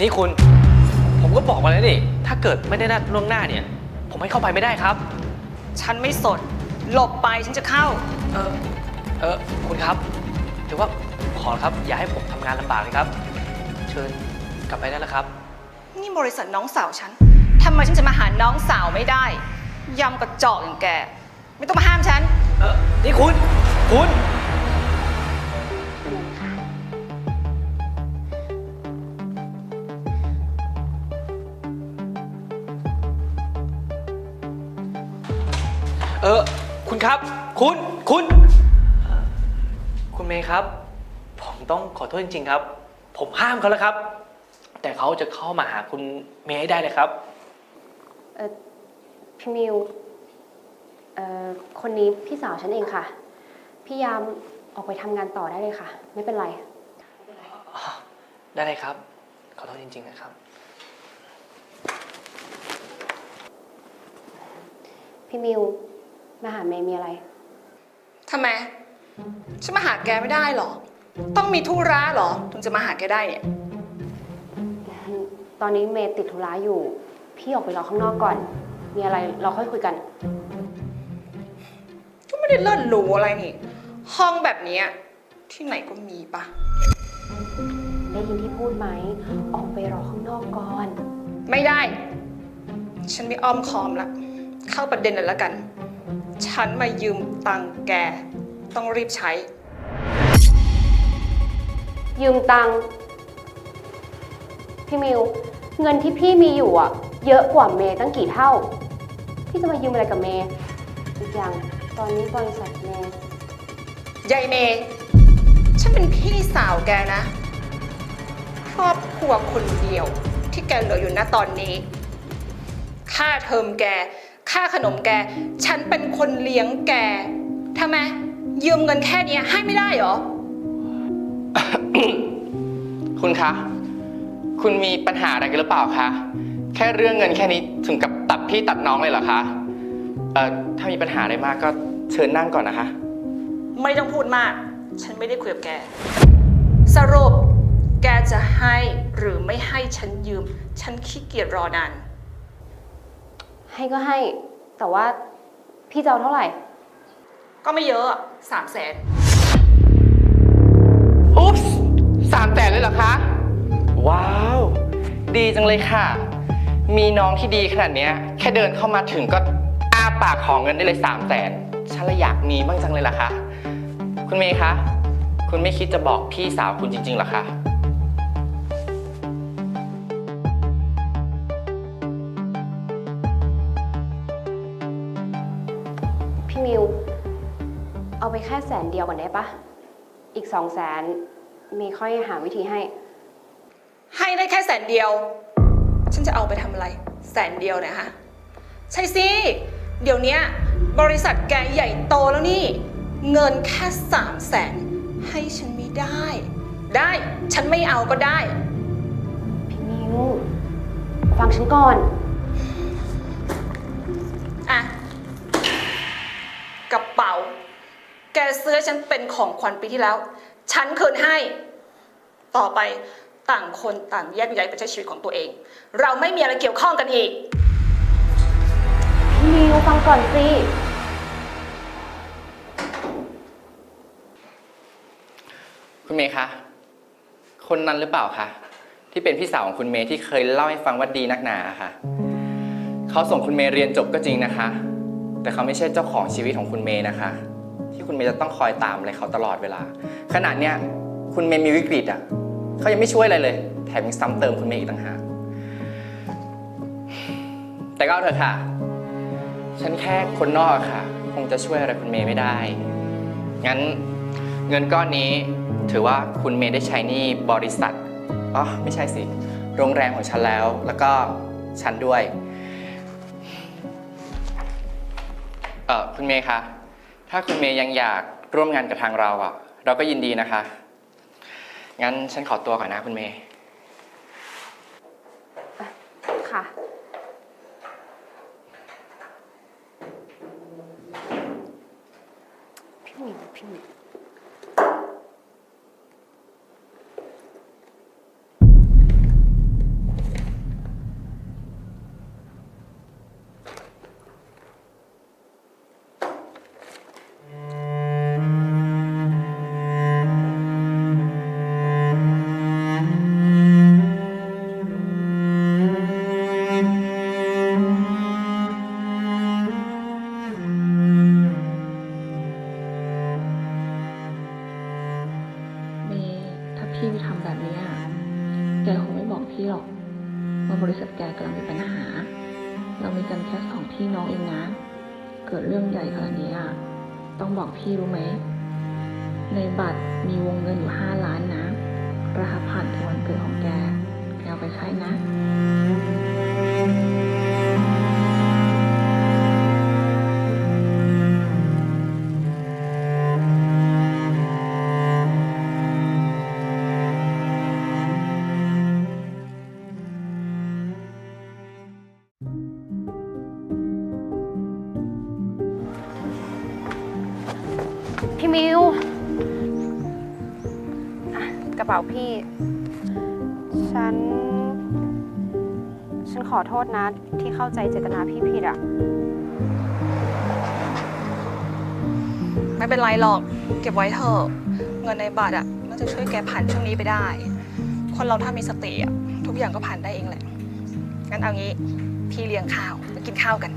นี่คุณ ผมก็บอกมาแล้วนี่ถ้าเกิดไม่ได้นัดล่วงหน้าเนี่ย ผมให้เข้าไปไม่ได้ครับ ฉันไม่สน หลบไปฉันจะเข้า เออ เออ คุณครับถือว่าขอครับ อย่าให้ผมทำงานลำบากเลยครับ เชิญกลับไปได้แล้วครับ นี่บริษัทน้องสาวฉัน ทำไมฉันจะมาหาน้องสาวไม่ได้ ยำกระจอกอย่างแก ไม่ต้องมาห้ามฉัน เออนี่คุณ คุณ คุณครับ คุณ คุณเอ่อคุณเมย์ครับ ผมต้องขอโทษจริง ๆ ครับ ผมห้ามเขาแล้วครับ แต่เขาจะเข้ามาหาคุณเมย์ให้ได้เลยครับ เออพี่มิวเอ่อคนนี้พี่สาวฉันเองค่ะ พี่ยามออกไปทำงานต่อได้เลยค่ะ ไม่เป็นไร ได้เลยครับ ขอโทษจริง ๆ นะครับ พี่มิว มาหาเมย์มีอะไร ทำไม ฉันมาหาแกไม่ได้หรอ ต้องมีธุระเหรอ ถึงจะมาหาแกได้เนี่ยตอนนี้เมย์ติดธุระอยู่ พี่ออกไปรอข้างนอกก่อน มีอะไรเราค่อยคุยกัน ก็ไม่ได้เลิศหรูอะไรนี่ ห้องแบบเนี้ยที่ไหนก็มีปะได้ยินที่พูดไหม ออกไปรอข้างนอกก่อน ไม่ได้ ฉันไม่อ้อมคอมละ เข้าประเด็นเลยละกัน ฉันมายืมตังค์แก ต้องรีบใช้ ยืมตังค์พี่มิว เงินที่พี่มีอยู่อะเยอะกว่าเมย์ตั้งกี่เท่า พี่จะมายืมอะไรกับเมย์อีกอย่างตอนนี้บริษัทเมย์ยายเมย์ฉันเป็นพี่สาวแกนะ ครอบครัวคนเดียวที่แกเหลืออยู่ณตอนนี้ ค่าเทอมแก ค่าขนมแก ฉันเป็นคนเลี้ยงแกทำไมยืมเงินแค่เนี้ยให้ไม่ได้เหรอ คุณคะ คุณมีปัญหาอะไรกันหรือเปล่าคะ แค่เรื่องเงินแค่นี้ถึงกับตัดพี่ตัดน้องเลยเหรอคะ เอ่อ ถ้ามีปัญหาอะไรมากก็เชิญนั่งก่อนนะคะ ไม่ต้องพูดมาก ฉันไม่ได้คุยกับแก สรุป แกจะให้หรือไม่ให้ฉันยืม ฉันขี้เกียจรอนาน ให้ก็ให้ แต่ว่าพี่จะเอาเท่าไหร่ ก็ไม่เยอะสามแสนอุ๊บสามแสนเลยเหรอคะ ว้าว ดีจังเลยค่ะ มีน้องที่ดีขนาดเนี้ย แค่เดินเข้ามาถึงก็อ้าปากของเงินได้เลยสามแสนฉันเลยอยากมีบ้างจังเลยล่ะคะ คุณเมย์คะ คุณไม่คิดจะบอกพี่สาวคุณจริงๆเหรอคะ เอาไปแค่แสนเดียวก่อนได้ปะ อีกสองแสนเมย์ค่อยหาวิธีให้ ให้ได้แค่แสนเดียว ฉันจะเอาไปทำอะไร แสนเดียวเนะฮะ ใช่สิ เดี๋ยวเนี้ยบริษัทแกใหญ่โตแล้วนี่ เงินแค่สามแสนให้ฉันไม่ได้ ได้ฉันไม่เอาก็ได้ พี่มิวฟังฉันก่อน อะ กระเป๋า แกซื้อฉันเป็นของขวัญปีที่แล้ว ฉันคืนให้ ต่อไปต่างคนต่างแยกย้ายไปใช้ชีวิตของตัวเอง เราไม่มีอะไรเกี่ยวข้องกันอีก พี่มิวฟังก่อนสิ คุณเมย์คะ คนนั้นหรือเปล่าคะ ที่เป็นพี่สาวของคุณเมย์ที่เคยเล่าให้ฟังว่าดีนักหนาค่ะ เขาส่งคุณเมย์เรียนจบก็จริงนะคะ แต่เขาไม่ใช่เจ้าของชีวิตของคุณเมย์นะคะที่ คุณเมย์จะต้องคอยตามอะไรเขาตลอดเวลา ขนาดเนี้ยคุณเมย์มีวิกฤตอะเขายังไม่ช่วยอะไรเลย แถมยังซ้ำเติมคุณเมย์อีกต่างหากแต่ก็เอาเถอะค่ะ ฉันแค่คนนอกค่ะ คงจะช่วยอะไรคุณเมย์ไม่ได้ งั้นเงินก้อนนี้ถือว่าคุณเมย์ได้ใช้นี่บริษัทอ๋อไม่ใช่สิ โรงแรมของฉันแล้ว แล้วก็ฉันด้วย เออคุณเมย์คะ ถ้าคุณเมย์ยังอยากร่วมงานกับทางเราอะ เราก็ยินดีนะคะ งั้นฉันขอตัวก่อนนะคุณเมย์ ค่ะ พี่มิวพี่มิว แกกำลังมีปัญหา เรามีกันแค่สองพี่น้องเองนะ เกิดเรื่องใหญ่ขนาดนี้อะต้องบอกพี่รู้ไหม ในบัตรมีวงเงินอยู่ห้าล้านนะรหัสผ่านวันเกิดของแก แกเอาไปใช้นะ พี่มิวอะกระเป๋าพี่ ฉัน ฉันขอโทษนะ ที่เข้าใจเจตนาพี่ผิดอะไม่เป็นไรหรอก เก็บไว้เถอะ เงินในบัตรอะน่าจะช่วยแกผ่านช่วงนี้ไปได้ คนเราถ้ามีสติอะทุกอย่างก็ผ่านได้เองแหละ งั้นเอางี้ พี่เลี้ยงข้าวไปกินข้าวกัน